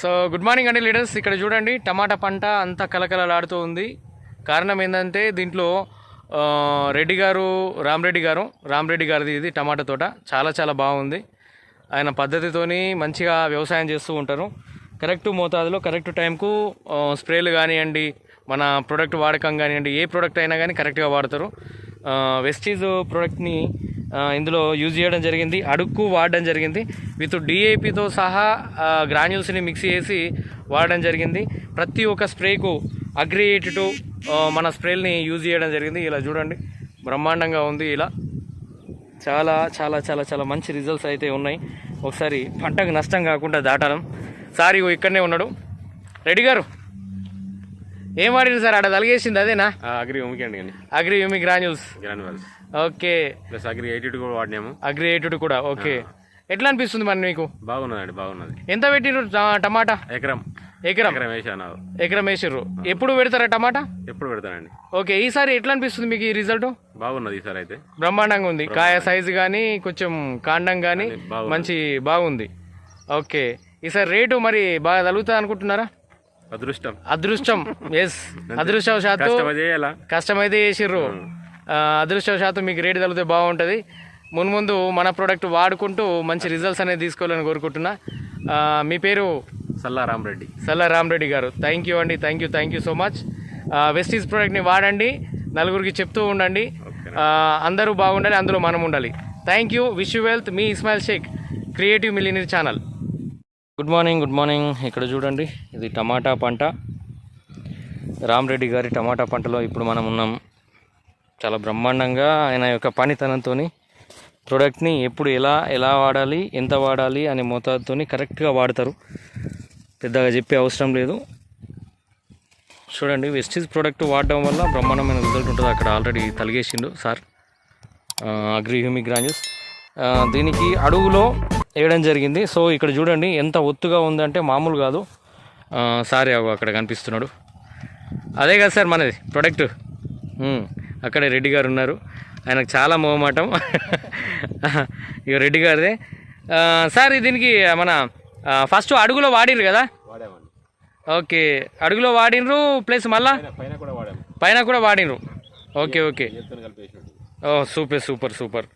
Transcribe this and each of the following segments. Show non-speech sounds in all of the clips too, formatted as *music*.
So good morning అండి leaders ఇక్కడ చూడండి టమాటా పంట అంతా కలకలలాడుతూ ఉంది. కారణం ఏంటంటే దీంట్లో రెడ్డి గారు రామరెడ్డి గారు రామరెడ్డి గారిది ఇది టమాటా తోట. చాలా చాలా బాగుంది. ఆయన పద్ధతితోని మంచిగా వ్యవసాయం చేస్తూ ఉంటారు. కరెక్ట్ మోతాదులో కరెక్ట్ టైంకు స్ప్రేలు కానివ్వండి మన ప్రోడక్ట్ వాడకం కానివ్వండి ఏ ప్రోడక్ట్ అయినా కానీ కరెక్ట్గా వాడతారు. వెస్టీజ్ ప్రోడక్ట్ని ఇందులో యూజ్ చేయడం జరిగింది అడుక్కు వాడడం జరిగింది. విత్ డిఏపితో సహా గ్రాన్యూల్స్ని మిక్స్ చేసి వాడడం జరిగింది. ప్రతి ఒక్క స్ప్రేకు అగ్రియేటెడ్ మన స్ప్రేల్ని యూజ్ చేయడం జరిగింది. ఇలా చూడండి బ్రహ్మాండంగా ఉంది ఇలా. చాలా చాలా చాలా చాలా మంచి రిజల్ట్స్ అయితే ఉన్నాయి. ఒకసారి పంటకు నష్టం కాకుండా దాటడం సార్ ఇగో ఇక్కడనే ఉన్నాడు. రెడ్డి గారు ఏం వాడిరు సార్? ఆడ తలిగేసింది అదేనా? అగ్రి ఉమికి అండి. Agri యూమి granules granules okay. Plus agri eighty కూడా వాడినాము. అగ్రియేటెడ్ కూడా ఓకే. ఎట్లా అనిపిస్తుంది మరి మీకు? బాగున్నదండి బాగున్నది. ఎంత పెట్టిరు ట- టమాటా? ఎకరం. ఎకరం. ఎకరం వేసాను ఎకరం వేసిర్రు. ఎప్పుడు పెడతారా టమాటా? ఎప్పుడు పెడతానండి. ఓకే ఈసారి ఎట్లా అనిపిస్తుంది మీకు ఈ రిజల్ట్? బాగున్నది ఈసారి అయితే. బ్రహ్మాండంగా ఉంది. కాయ సైజు కానీ కొంచెం కాండం కానీ. మంచి బాగుంది. ఓకే. ఈసారి రేటు మరి బాగా తగులుతుంది అనుకుంటున్నారా? అదృష్టం. అదృష్టం. *laughs* ఎస్ కష్టం చేయాలా? కష్టమైతే చేసిర్రు. అదృష్టవశాత్తు మీకు రేటు తగిలితే బాగుంటుంది. మున్ముందు మన ప్రోడక్ట్ వాడుకుంటూ మంచి రిజల్ట్స్ అనేది తీసుకోవాలని కోరుకుంటున్నా. ఆ, మీ పేరు? సల్లా రామరెడ్డి. సల్లా రామరెడ్డి గారు. థ్యాంక్ యూ అండి. Thank you thank you so much Vestige ప్రోడక్ట్ని వాడండి. నలుగురికి చెప్తూ ఉండండి. అందరూ బాగుండాలి అందులో మనం ఉండాలి. Thank you wish you wealth me Ismail Shaik creative millinery channel good morning good morning ఇక్కడ చూడండి ఇది టమాటా పంట. రామరెడ్డి గారి టమాటా పంటలో ఇప్పుడు మనం ఉన్నాం. చాలా బ్రహ్మాండంగా ఆయన యొక్క పనితనంతో ప్రోడక్ట్ని ఎప్పుడు ఎలా ఎలా వాడాలి ఎంత వాడాలి అనే మోతాదుతో కరెక్ట్గా వాడతారు. పెద్దగా చెప్పే అవసరం లేదు. చూడండి వెస్టీజ్ ప్రోడక్ట్ వాడడం వల్ల బ్రహ్మాండమైన రిజల్ట్ ఉంటుంది. అక్కడ ఆల్రెడీ తలిగేసిండు సార్. అగ్రి గ్రాంజెస్ దీనికి అడుగులో వేయడం జరిగింది. సో ఇక్కడ చూడండి ఎంత ఒత్తుగా ఉందంటే మామూలు కాదు. సారీ అగో అక్కడ కనిపిస్తున్నాడు. అదే కదా సార్ మనది ప్రోడక్ట్ అక్కడే రెడ్డి గారు ఉన్నారు. ఆయనకు చాలా మొహమాటం. ఇక రెడ్డి గారిదే. సార్ దీనికి మన ఫస్ట్ అడుగులో వాడిర్రు కదా? ఓకే. అడుగులో వాడినరు ప్లస్ మళ్ళా? పైన కూడా వాడాము. పైన కూడా వాడినరు okay okay. Oh super super super.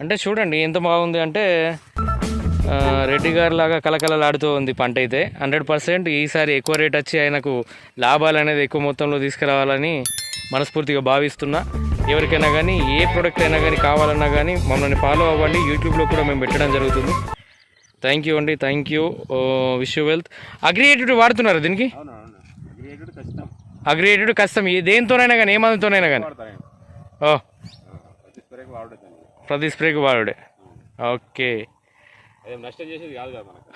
అంటే చూడండి ఎంత బాగుంది అంటే రెడ్డి గారి లాగా కలకలలాడుతూ ఉంది పంట అయితే. హండ్రెడ్ పర్సెంట్ ఈసారి ఎక్కువ రేట్ వచ్చి ఆయనకు లాభాలు అనేది ఎక్కువ మొత్తంలో తీసుకురావాలని మనస్ఫూర్తిగా భావిస్తున్నా. ఎవరికైనా కానీ ఏ ప్రోడక్ట్ అయినా కానీ కావాలన్నా కానీ మమ్మల్ని ఫాలో అవ్వండి. యూట్యూబ్లో కూడా మేము పెట్టడం జరుగుతుంది. థ్యాంక్ యూ అండి thank you wish you wealth అగ్రియేటెడ్ వాడుతున్నారు దీనికి? అవునవును కష్టం అగ్రియేటెడ్ కష్టం దేనితోనైనా కానీ ఏ మందుతోనైనా కానీ ఓ. ప్రతి స్ప్రేకి వాడుడే. ఓకే.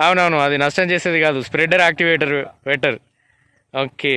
అవునవును అది నష్టం చేసేది కాదు. Spreader activator better okay.